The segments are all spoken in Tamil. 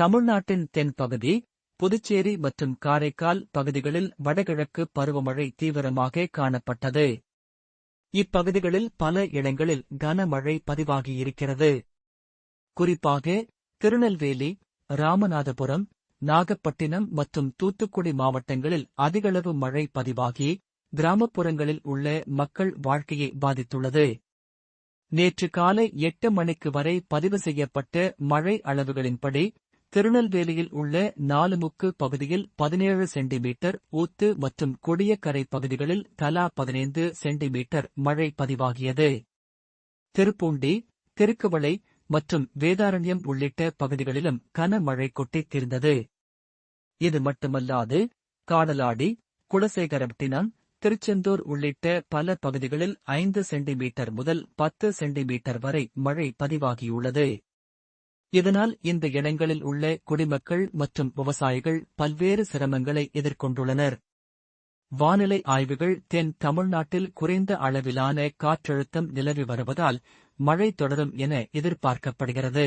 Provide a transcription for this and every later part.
தமிழ்நாட்டின் தென்பகுதி புதுச்சேரி மற்றும் காரைக்கால் பகுதிகளில் வடகிழக்கு பருவமழை தீவிரமாக காணப்பட்டது. இப்பகுதிகளில் பல இடங்களில் கனமழை பதிவாகியிருக்கிறது. குறிப்பாக திருநெல்வேலி ராமநாதபுரம் நாகப்பட்டினம் மற்றும் தூத்துக்குடி மாவட்டங்களில் அதிகளவு மழை பதிவாகி கிராமப்புறங்களில் உள்ள மக்கள் வாழ்க்கையை பாதித்துள்ளது. நேற்று காலை எட்டு மணிக்கு வரை பதிவு செய்யப்பட்ட மழை அளவுகளின்படி திருநெல்வேலியில் உள்ள நாலுமுக்கு பகுதியில் பதினேழு சென்டிமீட்டர் ஊத்து மற்றும் கொடியக்கரை பகுதிகளில் தலா பதினைந்து சென்டிமீட்டர் மழை பதிவாகியது. திருப்பூண்டி திருக்குவளை மற்றும் வேதாரண்யம் உள்ளிட்ட பகுதிகளிலும் கனமழை கொட்டித் தீர்ந்தது இது மட்டுமல்லாது காடலாடி குலசேகரப்பட்டினம் திருச்செந்தூர் உள்ளிட்ட பல பகுதிகளில் ஐந்து சென்டிமீட்டர் முதல் பத்து சென்டிமீட்டர் வரை மழை பதிவாகியுள்ளது. இதனால் இந்த இடங்களில் உள்ள குடிமக்கள் மற்றும் விவசாயிகள் பல்வேறு சிரமங்களை எதிர்கொண்டுள்ளனர். வானிலை ஆய்வுகள் தென் தமிழ்நாட்டில் குறைந்த அளவிலான காற்றழுத்தம் நிலவி வருவதால் மழை தொடரும் என எதிர்பார்க்கப்படுகிறது.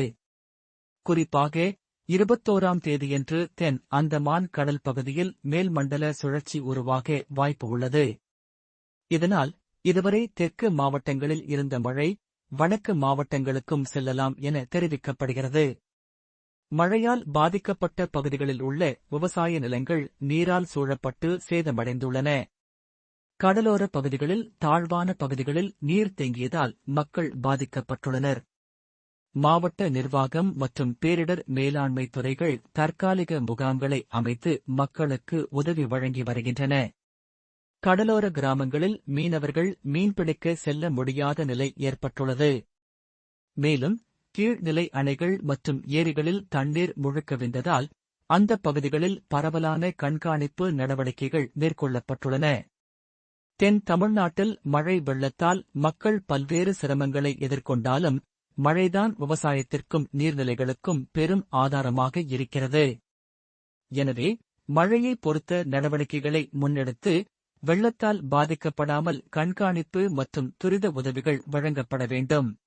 குறிப்பாக இருபத்தோராம் தேதியன்று தென் அந்தமான் கடல் பகுதியில் மேல்மண்டல சுழற்சி உருவாக வாய்ப்பு உள்ளது. இதனால் இதுவரை தெற்கு மாவட்டங்களில் இருந்த மழை வடக்கு மாவட்டங்களுக்கும் செல்லலாம் என தெரிவிக்கப்படுகிறது. மழையால் பாதிக்கப்பட்ட பகுதிகளில் உள்ள விவசாய நிலங்கள் நீரால் சூழப்பட்டு சேதமடைந்துள்ளன. கடலோர பகுதிகளில் தாழ்வான பகுதிகளில் நீர் தேங்கியதால் மக்கள் பாதிக்கப்பட்டுள்ளனர். மாவட்ட நிர்வாகம் மற்றும் பேரிடர் மேலாண்மை துறைகள் தற்காலிக முகாம்களை அமைத்து மக்களுக்கு உதவி வழங்கி வருகின்றன. கடலோர கிராமங்களில் மீனவர்கள் மீன்பிடிக்க செல்ல முடியாத நிலை ஏற்பட்டுள்ளது. மேலும் கீழ்நிலை அணைகள் மற்றும் ஏரிகளில் தண்ணீர் முழுக்கவிந்ததால் அந்த பகுதிகளில் பரவலான கண்காணிப்பு நடவடிக்கைகள் மேற்கொள்ளப்பட்டுள்ளன. தென் தமிழ்நாட்டில் மழை வெள்ளத்தால் மக்கள் பல்வேறு சிரமங்களை எதிர்கொண்டாலும் மழைதான் விவசாயத்திற்கும் நீர்நிலைகளுக்கும் பெரும் ஆதாரமாக இருக்கிறது. எனவே மழையை பொறுத்த நடவடிக்கைகளை முன்னெடுத்து வெள்ளத்தால் பாதிக்கப்படாமல் கண்காணிப்பு மற்றும் துரித உதவிகள் வழங்கப்பட வேண்டும்.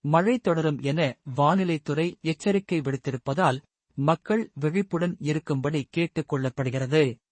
மழை தொடரும் என வானிலைத்துறை எச்சரிக்கை விடுத்திருப்பதால் மக்கள் விழிப்புடன் இருக்கும்படி கேட்டுக் கொள்ளப்படுகிறது.